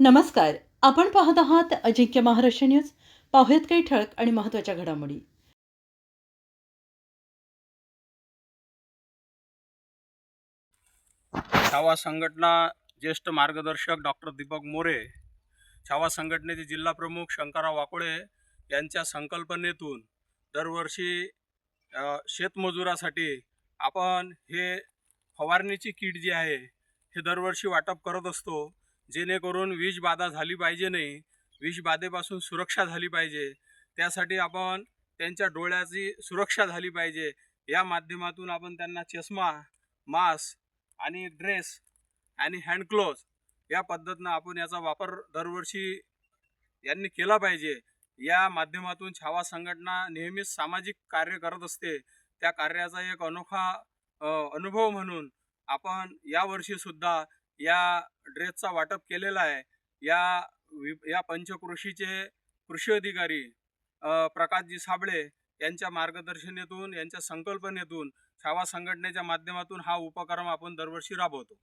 नमस्कार. आपण पाहत आहात अजिंक्य महाराष्ट्र न्यूज. पाहुयात काही ठळक आणि महत्त्वाच्या घडामोडी. छावा संघटना ज्येष्ठ मार्गदर्शक डॉक्टर दीपक मोरे छावा संघटनेचे जिल्हा प्रमुख शंकरराव वाकोळे यांच्या संकल्पनेतून दरवर्षी शेतमजुरासाठी आपण हे फवारणीची किट जी आहे हे दरवर्षी वाटप करत असतो. जेणेकरून विषबाधा झाली पाहिजे नाही. विषबाधेपासून सुरक्षा झाली पाहिजे. त्यासाठी आपण त्यांच्या डोळ्याची सुरक्षा झाली पाहिजे. या माध्यमातून आपण त्यांना चष्मा मास्क आणि ड्रेस आणि हँडक्लोज या पद्धतीनं आपण याचा वापर दरवर्षी यांनी केला पाहिजे. या माध्यमातून छावा संघटना नेहमीच सामाजिक कार्य करत असते. त्या कार्याचा एक अनोखा अनुभव म्हणून आपण यावर्षीसुद्धा या ड्रेसचा वाटप केलेला आहे. या वि- या पंचकृषीचे कृषी अधिकारी प्रकाशजी साबळे यांच्या मार्गदर्शनेतून यांच्या संकल्पनेतून छावा संघटनेच्या माध्यमातून हा उपक्रम आपण दरवर्षी राबवतो.